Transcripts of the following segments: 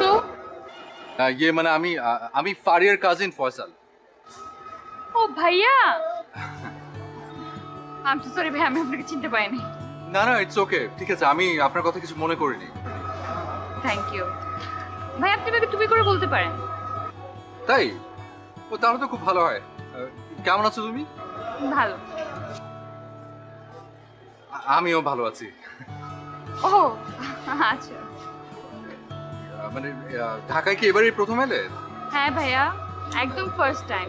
তো? আহ, ইয়ে মানে আমি আমি ফারিয়ার কাজিন ফয়সাল। ও ভাইয়া! আমি তো সরি ভাই আমি আপনাকে চিনতে পারিনি। না না ইটস ওকে ঠিক আছে আমি আপনার কথা কিছু মনে করিনি। থ্যাংক ইউ ভাই আপনি আমাকে তুমি করে বলতে পারেন। তাই? ও তাহলে তো খুব ভালো হয়। কেমন আছো তুমি? ভালো। আমিও ভালো আছি। ও আচ্ছা। মানে ঢাকায় কি এবারই প্রথম এলে? হ্যাঁ ভাইয়া একদম ফার্স্ট টাইম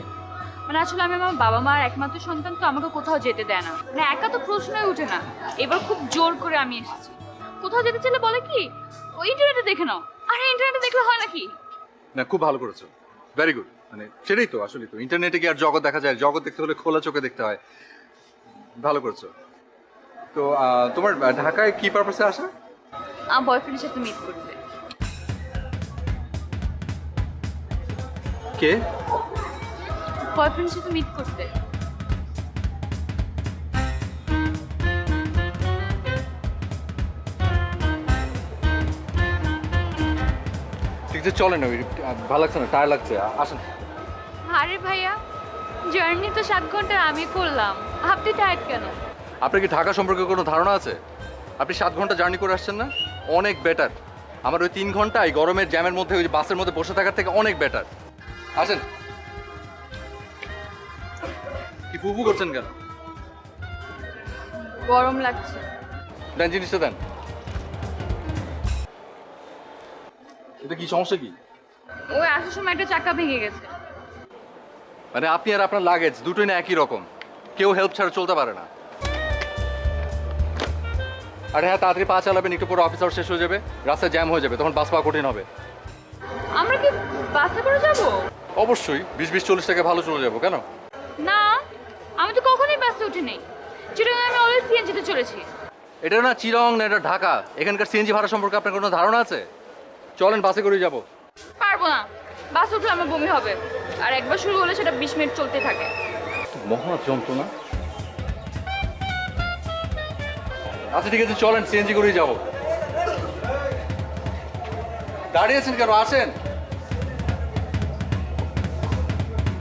মানে আসলে আমি আমার বাবা মার একমাত্র সন্তান তো আমাকে কোথাও যেতে দেয় না। মানে একা তো প্রশ্নই ওঠে না। এবার খুব জোর করে আমি এসেছি। কোথাও যেতে চাইলে বলে কি ওই ইন্টারনেটে দেখে নাও। আরে ইন্টারনেটে দেখলে হয় নাকি? না খুব ভালো করেছ। ভেরি গুড মানে সেটাই তো আসলে তো। ইন্টারনেটে কি আর জগৎ দেখা যায়? জগৎ দেখতে হলে খোলা চোখে দেখতে হয়। ভালো করেছ। তো তোমার ঢাকায় কি পারপাসে আসা? আমার বয়ফ্রেন্ডের সাথে মিট করতে। কে? বয়ফ্রেন্ডের সাথে মিট করতে। ঠিক আছে চলে না ভালো লাগছে না টায়ার লাগছে আসেন। আরে ভাইয়া জার্নি তো সাত ঘণ্টা আমি করলাম। আপনি টায়ার্ড কেন? আপনার কি ঢাকা সম্পর্কে কোনো ধারণা আছে? আপনি সাত ঘণ্টা জার্নি করে আসছেন না? অনেক বেটার আমার ওই তিন ঘন্টায় গরমের জ্যামের মধ্যে ওই বাসের মধ্যে বসে থাকার থেকে অনেক বেটার আসেন। কি ফুফু করছেন কেন? গরম লাগছে। দেন জিনিসটা দেন। এটা কি সমস্যা কি? ওই আসার সময় একটা চাকা ভেঙে গেছে। মানে আপনি আর আপনার লাগেজ দুটোই না একই রকম। কেউ হেল্প ছাড়া চলতে পারে না। আরে হ্যাঁ তাড়াতাড়ি পা চালাবেন একটু পরে অফিস আওয়ার শেষ হয়ে যাবে। রাস্তায় জ্যাম হয়ে যাবে তখন বাস পাওয়া কঠিন হবে। আমরা কি বাসে করে যাব? অবশ্যই বিশ বিশ চল্লিশ টাকা ভালো চলে যাব কেন? না আমি তো কখনোই বাসে উঠি নেই চিটাগাং আমি অলওয়েজ সিএনজিতে চলেছি। এটা না চিরং না এটা ঢাকা। এখানকার সিএনজি ভাড়া সম্পর্কে আপনার কোনো ধারণা আছে? চলেন বাসে করে যাব। পারব না। বাস উঠলে আমার বমি হবে। আর একবার শুরু হলে সেটা বিশ মিনিট চলতে থাকে। মহা যন্ত্রণা। আচ্ছা ঠিক আছে চলেন সিএনজি করেই যাব। দাঁড়িয়ে আছেন কেন? আসেন।